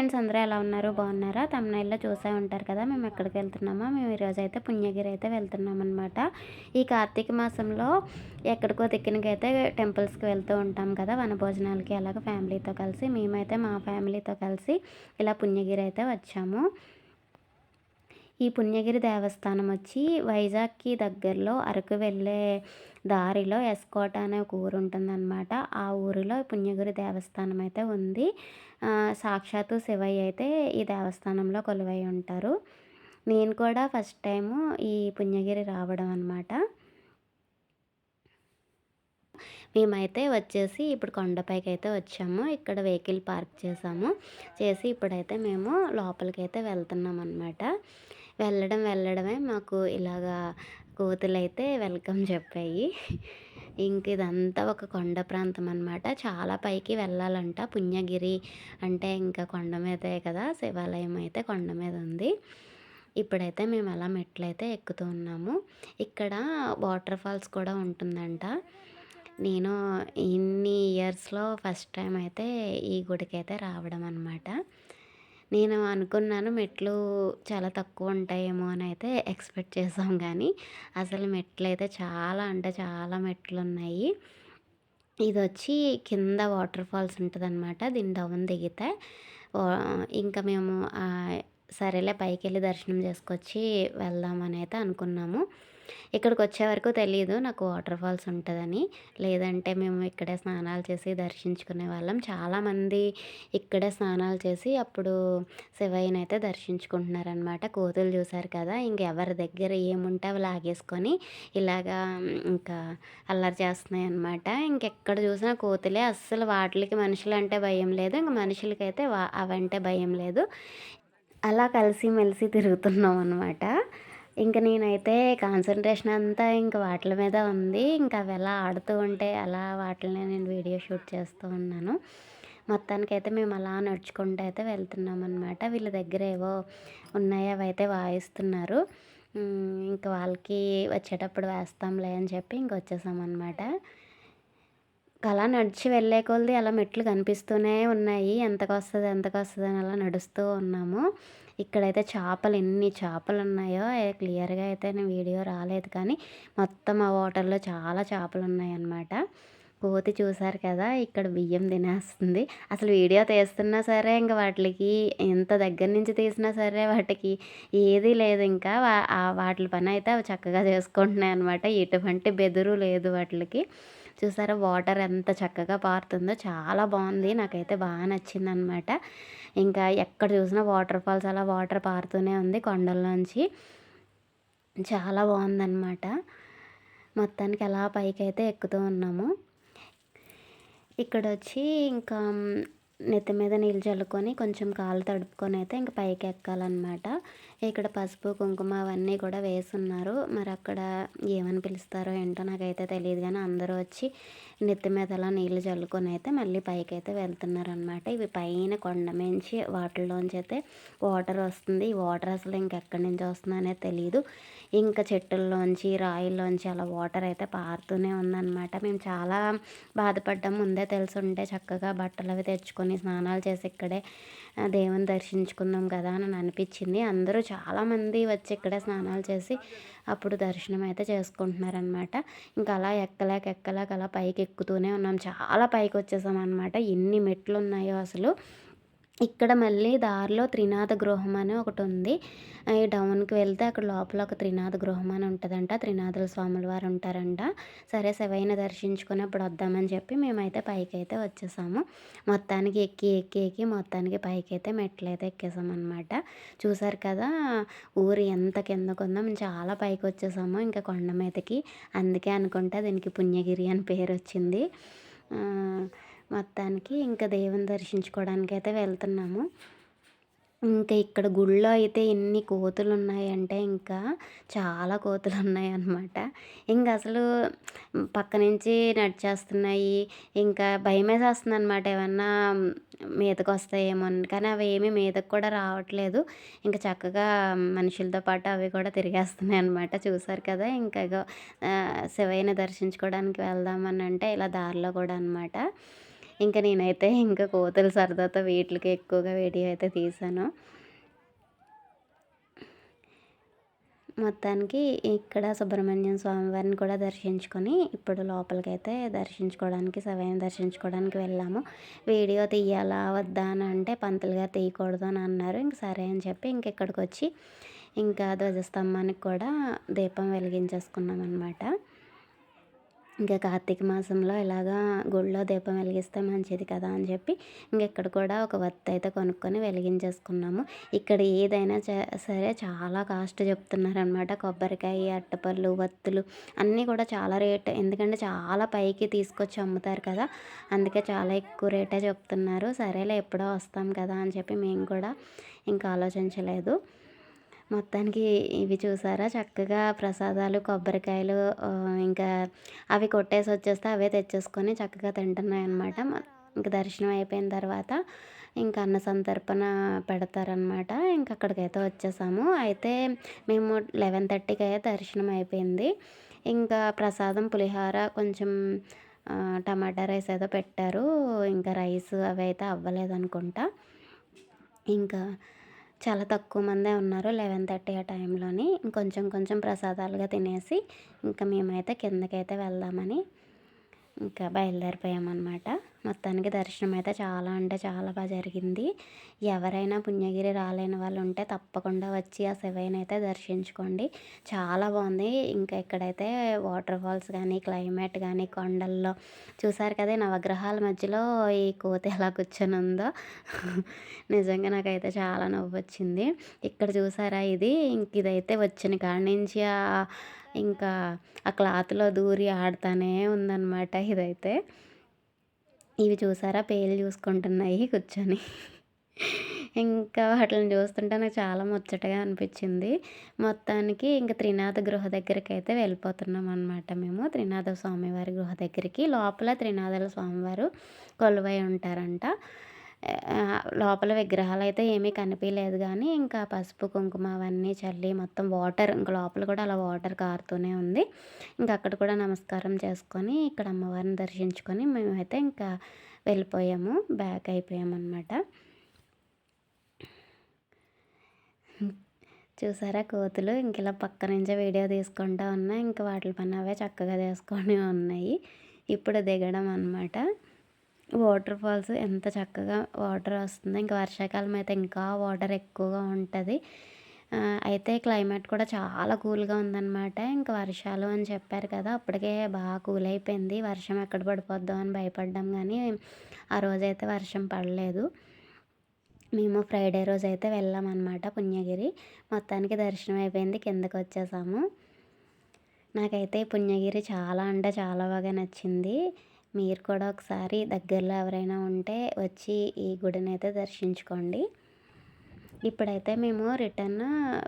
Friends అందరూ ఎలా ఉన్నారు? బాగున్నారా? తమిళనాడులో చూసే ఉంటారు కదా మేము ఎక్కడికి వెళ్తున్నామో? మేము ఈరోజు అయితే పుణ్యగిరి అయితే వెళ్తున్నాం అనమాట ఈ కార్తీక మాసంలో ఎక్కడికో దిక్కునకైతే టెంపుల్స్కి వెళ్తూ ఉంటాం కదా వన భోజనాలకి అలాగ ఫ్యామిలీతో కలిసి. మేమైతే మా ఫ్యామిలీతో కలిసి ఇలా పుణ్యగిరి అయితే వచ్చాము. ఈ పుణ్యగిరి దేవస్థానం వచ్చి వైజాగ్కి దగ్గరలో అరకు వెళ్ళే దారిలో ఎస్కోట అనే ఒక ఊరు ఉంటుందన్నమాట. ఆ ఊరిలో పుణ్యగిరి దేవస్థానం అయితే ఉంది. సాక్షాత్తు శివయ్య అయితే ఈ దేవస్థానంలో కొలువై ఉంటారు. నేను కూడా ఫస్ట్ టైము ఈ పుణ్యగిరి రావడం అనమాట మేమైతే వచ్చేసి ఇప్పుడు కొండపైకి అయితే వచ్చాము. ఇక్కడ వెహికల్ పార్క్ చేసాము. చేసి ఇప్పుడైతే మేము లోపలికి అయితే వెళ్తున్నాం అనమాట వెళ్ళడం వెళ్ళడమే మాకు ఇలాగా కోతులైతే వెల్కమ్ చెప్పాయి. ఇంక ఇదంతా ఒక కొండ ప్రాంతం అనమాట చాలా పైకి వెళ్ళాలంట. పుణ్యగిరి అంటే ఇంకా కొండ మీదే కదా శివాలయం అయితే కొండ మీద ఉంది. ఇప్పుడైతే మేము అలా మెట్లయితే ఎక్కుతూ ఉన్నాము. ఇక్కడ వాటర్ ఫాల్స్ కూడా ఉంటుందంట. నేను ఇన్ని ఇయర్స్లో ఫస్ట్ టైం అయితే ఈ గుడికి అయితే రావడం అనమాట నేను అనుకున్నాను మెట్లు చాలా తక్కువ ఉంటాయేమో అని అయితే ఎక్స్పెక్ట్ చేసాం కానీ అసలు మెట్లు అయితే చాలా అంటే చాలా మెట్లు ఉన్నాయి ఇది వచ్చి కింద వాటర్ ఫాల్స్ ఉంటుంది అనమాట దీని డౌన్ దిగితే. ఇంకా మేము సరేలే పైకి వెళ్ళి దర్శనం చేసుకొచ్చి వెళ్దామని అయితే అనుకున్నాము. ఇక్కడికి వచ్చే వరకు తెలియదు నాకు వాటర్ ఫాల్స్ ఉంటుందని. లేదంటే మేము ఇక్కడే స్నానాలు చేసి దర్శించుకునే వాళ్ళం. చాలామంది ఇక్కడే స్నానాలు చేసి అప్పుడు శివయ్యని అయితే దర్శించుకుంటున్నారనమాట కోతులు చూశారు కదా ఇంకెవరి దగ్గర ఏముంటే అవి లాగేసుకొని ఇలాగా ఇంకా అల్లరి చేస్తున్నాయి అనమాట ఇంకెక్కడ చూసినా కోతులే. అస్సలు వాటికి మనుషులు అంటే భయం లేదు. ఇంక మనుషులకైతే అవంటే భయం లేదు. అలా కలిసి మెలిసి తిరుగుతున్నాం అనమాట ఇంక నేనైతే కాన్సన్ట్రేషన్ అంతా ఇంకా వాటి మీద ఉంది. ఇంకా అవి ఎలా ఆడుతూ ఉంటే అలా వాటిని నేను వీడియో షూట్ చేస్తూ ఉన్నాను. మొత్తానికైతే మేము అలా నడుచుకుంటూ అయితే వెళ్తున్నాం అనమాట వీళ్ళ దగ్గర ఏవో ఉన్నాయో అవి అయితే వాయిస్తున్నారు ఇంకా వాళ్ళకి వచ్చేటప్పుడు వేస్తాంలే అని చెప్పి ఇంక వచ్చేసామన్నమాట. అలా నడిచి వెళ్ళే కొలది అలా మెట్లు కనిపిస్తూనే ఉన్నాయి. ఎంతకు వస్తుంది ఎంతకు వస్తుంది అని అలా నడుస్తూ ఉన్నాము. ఇక్కడైతే చేపలు ఎన్ని చేపలు ఉన్నాయో క్లియర్గా అయితే నేను వీడియో రాలేదు కానీ మొత్తం ఆ వాటర్లో చాలా చేపలు ఉన్నాయన్నమాట కోతి చూసారు కదా ఇక్కడ బియ్యం తినేస్తుంది. అసలు వీడియో తీస్తున్నా సరే ఇంకా వాటికి ఎంత దగ్గర నుంచి తీసినా సరే వాటికి ఏది లేదు ఇంకా. వాటి పని అయితే అవి చక్కగా చేసుకుంటున్నాయి అనమాట ఎటువంటి బెదురు లేదు వాటికి. చూసారా? వాటర్ ఎంత చక్కగా పారుతుందో చాలా బాగుంది. నాకైతే బాగా నచ్చింది అనమాట ఇంకా ఎక్కడ చూసినా వాటర్ ఫాల్స్ అలా వాటర్ పారుతూనే ఉంది కొండల్లోంచి. చాలా బాగుందన్నమాట మొత్తానికి అలా పైకి అయితే ఎక్కుతూ ఉన్నాము. ఇక్కడ వచ్చి ఇంకా నెత్తి మీద నీళ్ళు చల్లుకొని కొంచెం కాలు తడుపుకొని అయితే ఇంక పైకి ఎక్కాలన్నమాట. ఇక్కడ పసుపు కుంకుమ అవన్నీ కూడా వేసున్నారు. మరి అక్కడ ఏమని పిలుస్తారో ఏంటో నాకైతే తెలియదు కానీ అందరూ వచ్చి నెత్తి మీద అలా నీళ్ళు చల్లుకొని అయితే మళ్ళీ పైకి అయితే వెళ్తున్నారనమాట ఇవి పైన కొండ మించి వాటిల్లోంచి అయితే వాటర్ వస్తుంది. ఈ వాటర్ అసలు ఇంకెక్కడి నుంచి వస్తుందో అనేది తెలియదు ఇంకా చెట్టుల్లోంచి రాయిల్లోంచి అలా వాటర్ అయితే పారుతూనే ఉందన్నమాట. మేము చాలా బాధపడ్డాం. ముందే తెలుసుంటే చక్కగా బట్టలు అవి తెచ్చుకొని స్నానాలు చేసి ఇక్కడే దేవుని దర్శించుకుందాం కదా అని అనిపించింది. అందరూ చాలామంది వచ్చి ఇక్కడే స్నానాలు చేసి అప్పుడు దర్శనం అయితే చేసుకుంటున్నారనమాట ఇంకా అలా ఎక్కలేక ఎక్కలేక అలా పైకి ఎక్కుతూనే ఉన్నాం. చాలా పైకి వచ్చేసాం అనమాట ఎన్ని మెట్లు ఉన్నాయో అసలు. ఇక్కడ మళ్ళీ దారిలో త్రినాథ గృహం అని ఒకటి ఉంది. ఈ డౌన్కి వెళ్తే అక్కడ లోపల ఒక త్రినాథ గృహం అని ఉంటుందంట. త్రినాథుల స్వాముల వారు ఉంటారంట. సరే శివైన దర్శించుకుని అప్పుడు వద్దామని చెప్పి మేమైతే పైకి అయితే వచ్చేసాము. మొత్తానికి ఎక్కి ఎక్కి ఎక్కి మొత్తానికి పైకి అయితే మెట్లు అయితే ఎక్కేసామన్నమాట. చూసారు కదా ఊరు ఎంత కిందకు ఉందో. మేము చాలా పైకి వచ్చేసాము ఇంకా కొండ మీదకి. అందుకే అనుకుంటా దీనికి పుణ్యగిరి అని పేరు వచ్చింది. మొత్తానికి ఇంకా దేవుని దర్శించుకోవడానికి అయితే వెళ్తున్నాము. ఇంకా ఇక్కడ గుళ్ళో అయితే ఎన్ని కోతులు ఉన్నాయంటే ఇంకా చాలా కోతులు ఉన్నాయి అన్నమాట ఇంకా అసలు పక్క నుంచి నడిచేస్తున్నాయి ఇంకా భయం వేసేస్తుంది అనమాట ఏమన్నా మీదకు వస్తాయేమో అని. కానీ అవి ఏమీ మీదకు కూడా రావట్లేదు. ఇంకా చక్కగా మనుషులతో పాటు అవి కూడా తిరిగేస్తున్నాయి అనమాట చూసారు కదా ఇంకా శివయ్యని దర్శించుకోవడానికి వెళ్దామని అంటే ఇలా దారిలో కూడా అనమాట ఇంకా నేనైతే ఇంకా కోతుల సరదాతో వీటికి ఎక్కువగా వీడియో అయితే తీశాను మొత్తానికి ఇక్కడ సుబ్రహ్మణ్యం స్వామివారిని కూడా దర్శించుకొని ఇప్పుడు లోపలికైతే దర్శించుకోవడానికి సరైన దర్శించుకోవడానికి వెళ్ళాము. వీడియో తీయాలా వద్దా అని అంటే పంతులు గారు తీయకూడదు అని అన్నారు. ఇంక సరే అని చెప్పి ఇంక ఇక్కడికి వచ్చి ఇంకా ధ్వజస్తంభానికి కూడా దీపం వెలిగించేసుకున్నాం అనమాట ఇంకా కార్తీక మాసంలో ఇలాగా గుళ్ళో దీపం వెలిగిస్తే మంచిది కదా అని చెప్పి ఇంక ఇక్కడ కూడా ఒక వత్తి అయితే కొనుక్కొని వెలిగించేసుకున్నాము. ఇక్కడ ఏదైనా సరే చాలా కాస్ట్ చెప్తున్నారనమాట కొబ్బరికాయ అట్టపళ్ళు వత్తులు అన్నీ కూడా చాలా రేట్. ఎందుకంటే చాలా పైకి తీసుకొచ్చి అమ్ముతారు కదా. అందుకే చాలా ఎక్కువ రేటే చెప్తున్నారు. సరేలే ఎప్పుడో వస్తాం కదా అని చెప్పి మేము కూడా ఇంకా ఆలోచించలేదు. మొత్తానికి ఇవి చూసారా? చక్కగా ప్రసాదాలు కొబ్బరికాయలు ఇంకా అవి కొట్టేసి వచ్చేస్తే అవే తెచ్చేసుకొని చక్కగా తింటున్నాయన్నమాట. ఇంకా దర్శనం అయిపోయిన తర్వాత ఇంకా అన్న సంతర్పణ పెడతారనమాట ఇంకా అక్కడికైతే వచ్చేసాము. అయితే మేము లెవెన్ థర్టీకి అయితే దర్శనం అయిపోయింది. ఇంకా ప్రసాదం పులిహార కొంచెం టమాటా రైస్ ఏదో పెట్టారు. ఇంకా రైస్ అవి అయితే అవ్వలేదు అనుకుంటా. ఇంకా చాలా తక్కువ మందే ఉన్నారు లెవెన్ థర్టీ ఆ టైంలోని. ఇంకొంచెం కొంచెం ప్రసాదాలుగా తినేసి ఇంకా మేమైతే కిందకైతే వెళ్దామని ఇంకా బయలుదేరిపోయామన్నమాట. మొత్తానికి దర్శనం అయితే చాలా అంటే చాలా బాగా జరిగింది. ఎవరైనా పుణ్యగిరి రాలేని వాళ్ళు ఉంటే తప్పకుండా వచ్చి ఆ శివయ్యని అయితే దర్శించుకోండి. చాలా బాగుంది. ఇంకా ఇక్కడైతే వాటర్ ఫాల్స్ కానీ క్లైమేట్ కానీ కొండల్లో చూసారు కదా నవగ్రహాల మధ్యలో ఈ కోతి ఎలా కూర్చొని ఉందో. నిజంగా నాకైతే చాలా నవ్వు వచ్చింది ఇక్కడ చూసారా ఇది? ఇంక ఇదైతే వచ్చిన కాడి నుంచి ఇంకా ఆ క్లాత్లో దూరి ఆడుతూనే ఉందన్నమాట ఇదైతే. ఇవి చూసారా? పేలు చూసుకుంటున్నాయి కూర్చొని. ఇంకా వాటిని చూస్తుంటే నాకు చాలా ముచ్చటగా అనిపించింది. మొత్తానికి ఇంకా త్రినాథ గృహ దగ్గరికి అయితే వెళ్ళిపోతున్నాం అనమాట మేము. త్రినాథ స్వామివారి గృహ దగ్గరికి. లోపల త్రినాథల స్వామివారు కొలువై ఉంటారంట. లోపల విగ్రహాలు అయితే ఏమీ కనిపించలేదు కానీ ఇంకా పసుపు కుంకుమ అవన్నీ చల్లి మొత్తం వాటర్ ఇంకా లోపల కూడా అలా వాటర్ కారుతూనే ఉంది. ఇంకా అక్కడ కూడా నమస్కారం చేసుకొని ఇక్కడ అమ్మవారిని దర్శించుకొని మేమైతే ఇంకా వెళ్ళిపోయాము. బ్యాక్ అయిపోయామన్నమాట. చూసారా కోతులు? ఇంక ఇలా పక్క నుంచే వీడియో తీసుకుంటా ఉన్నా. ఇంకా వాటి పని అవే చక్కగా తీసుకొని ఉన్నాయి. ఇప్పుడు దిగడం అనమాట వాటర్ ఫాల్స్ ఎంత చక్కగా వాటర్ వస్తుందో. ఇంకా వర్షాకాలం అయితే ఇంకా వాటర్ ఎక్కువగా ఉంటుంది. అయితే క్లైమేట్ కూడా చాలా కూల్గా ఉందన్నమాట. ఇంకా వర్షాలు అని చెప్పారు కదా అప్పటికే బాగా కూల్ అయిపోయింది. వర్షం ఎక్కడ పడిపోద్దాం అని భయపడ్డాం కానీ ఆ రోజైతే వర్షం పడలేదు. మేము ఫ్రైడే రోజు అయితే వెళ్ళామన్నమాట పుణ్యగిరి. మొత్తానికి దర్శనం అయిపోయింది కిందకి వచ్చేసాము. నాకైతే పుణ్యగిరి చాలా అంటే చాలా బాగా నచ్చింది. మీరు కూడా ఒకసారి దగ్గరలో ఎవరైనా ఉంటే వచ్చి ఈ గుడిని అయితే దర్శించుకోండి. ఇప్పుడైతే మేము రిటర్న్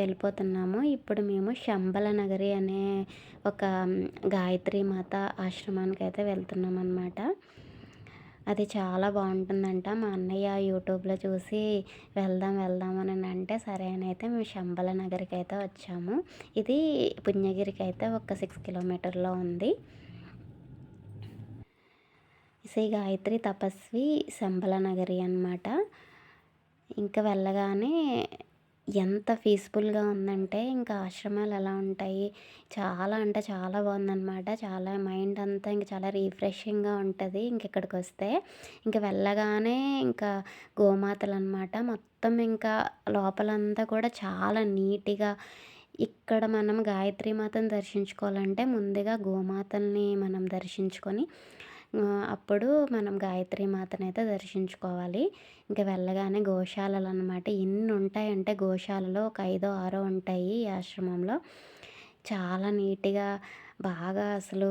వెళ్ళిపోతున్నాము. ఇప్పుడు మేము శంబల నగరి అనే ఒక గాయత్రి మాత ఆశ్రమానికి అయితే వెళ్తున్నాం అనమాట అది చాలా బాగుంటుందంట. మా అన్నయ్య యూట్యూబ్లో చూసి వెళ్దాం వెళ్దాం అని అంటే సరే అని అయితే మేము శంబల నగరికి అయితే వచ్చాము. ఇది పుణ్యగిరికి అయితే ఒక సిక్స్ కిలోమీటర్లో ఉంది. శ్రీ గాయత్రి తపస్వి శంబల నగరి అనమాట ఇంకా వెళ్ళగానే ఎంత పీస్ఫుల్గా ఉందంటే ఇంకా ఆశ్రమాలు ఎలా ఉంటాయి? చాలా అంటే చాలా బాగుందన్నమాట. చాలా మైండ్ అంతా ఇంకా చాలా రీఫ్రెషింగ్గా ఉంటుంది ఇంక ఇక్కడికి వస్తే ఇంకా వెళ్ళగానే ఇంకా గోమాతలు అనమాట మొత్తం ఇంకా లోపలంతా కూడా చాలా నీట్గా ఇక్కడ మనం గాయత్రి మాతను దర్శించుకోవాలంటే ముందుగా గోమాతల్ని మనం దర్శించుకొని అప్పుడు మనం గాయత్రి మాతనైతే దర్శించుకోవాలి. ఇంకా వెళ్ళగానే గోశాలలు అనమాట ఎన్ని ఉంటాయంటే గోశాలలో ఒక ఐదో ఆరో ఉంటాయి ఈ ఆశ్రమంలో. చాలా నీట్గా బాగా అసలు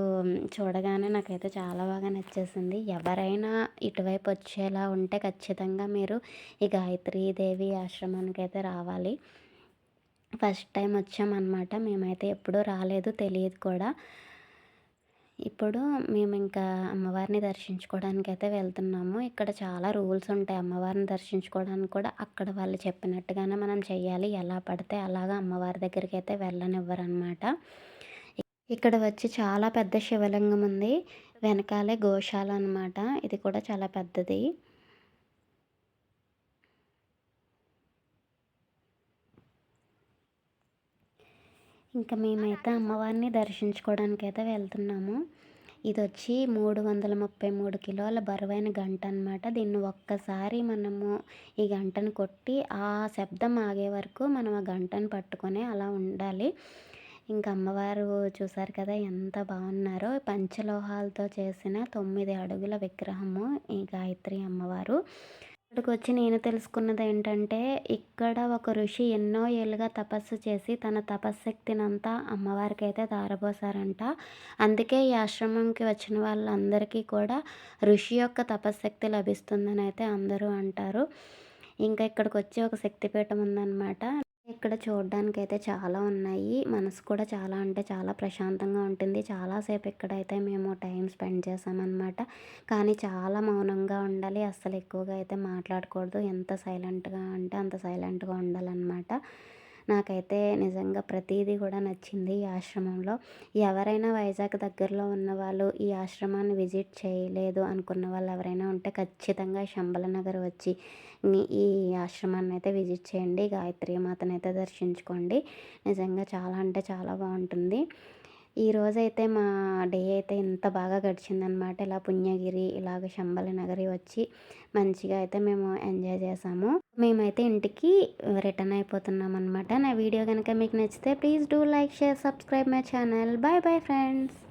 చూడగానే నాకైతే చాలా బాగా నచ్చేసింది. ఎవరైనా ఇటువైపు వచ్చేలా ఉంటే ఖచ్చితంగా మీరు ఈ గాయత్రి దేవి ఆశ్రమానికి అయితే రావాలి. ఫస్ట్ టైం వచ్చామన్నమాట. మేమైతే ఎప్పుడూ రాలేదు తెలియదు కూడా. ఇప్పుడు మేము ఇంకా అమ్మవారిని దర్శించుకోవడానికి అయితే వెళ్తున్నాము. ఇక్కడ చాలా రూల్స్ ఉంటాయి అమ్మవారిని దర్శించుకోవడానికి కూడా. అక్కడ వాళ్ళు చెప్పినట్టుగానే మనం చెయ్యాలి. ఎలా పడితే అలాగా అమ్మవారి దగ్గరికి అయితే వెళ్ళనివ్వరు అనమాట ఇక్కడ వచ్చి చాలా పెద్ద శివలింగం ఉంది. వెనకాలే గోశాల అనమాట ఇది కూడా చాలా పెద్దది. ఇంకా మేమైతే అమ్మవారిని దర్శించుకోవడానికి అయితే వెళ్తున్నాము. ఇది వచ్చి మూడు వందల ముప్పై మూడు కిలోల బరువైన గంట అనమాట దీన్ని ఒక్కసారి మనము ఈ గంటను కొట్టి ఆ శబ్దం ఆగే వరకు మనం ఆ గంటను పట్టుకొని అలా ఉండాలి. ఇంకా అమ్మవారు చూసారు కదా ఎంత బాగున్నారో. పంచలోహాలతో చేసిన తొమ్మిది అడుగుల విగ్రహము ఈ గాయత్రి అమ్మవారు. ఇక్కడికి వచ్చి నేను తెలుసుకున్నది ఏంటంటే ఇక్కడ ఒక ఋషి ఎన్నో ఏళ్ళుగా తపస్సు చేసి తన తపశ్శక్తినంతా అమ్మవారికి అయితే దారబోసారంట అందుకే ఈ ఆశ్రమంకి వచ్చిన వాళ్ళందరికీ కూడా ఋషి యొక్క తపశ్శక్తి లభిస్తుందని అయితే అందరూ అంటారు. ఇంకా ఇక్కడికి వచ్చి ఒక శక్తిపీఠం ఉందన్నమాట. ఇక్కడ చూడడానికి అయితే చాలా ఉన్నాయి. మనసు కూడా చాలా అంటే చాలా ప్రశాంతంగా ఉంటుంది. చాలాసేపు ఇక్కడైతే మేము టైం స్పెండ్ చేసామన్నమాట కానీ చాలా మౌనంగా ఉండాలి. అస్సలు ఎక్కువగా అయితే మాట్లాడకూడదు. ఎంత సైలెంట్గా అంటే అంత సైలెంట్గా ఉండాలన్నమాట. నాకైతే నిజంగా ప్రతీదీ కూడా నచ్చింది ఈ ఆశ్రమంలో. ఎవరైనా వైజాగ్ దగ్గరలో ఉన్న వాళ్ళు ఈ ఆశ్రమాన్ని విజిట్ చేయలేదు అనుకున్న వాళ్ళు ఎవరైనా ఉంటే ఖచ్చితంగా శంబలనగర్ వచ్చి ఈ ఆశ్రమాన్ని అయితే విజిట్ చేయండి. గాయత్రి మాతను అయితే దర్శించుకోండి. నిజంగా చాలా అంటే చాలా బాగుంటుంది. ఈ రోజైతే మా డే అయితే ఇంత బాగా గడిచిందనమాట ఇలా పుణ్యగిరి ఇలాగ శంబలి నగరి వచ్చి మంచిగా అయితే మేము ఎంజాయ్ చేసాము. మేమైతే ఇంటికి రిటర్న్ అయిపోతున్నాం అనమాట నా వీడియో కనుక మీకు నచ్చితే please do like share subscribe my channel. Bye bye friends.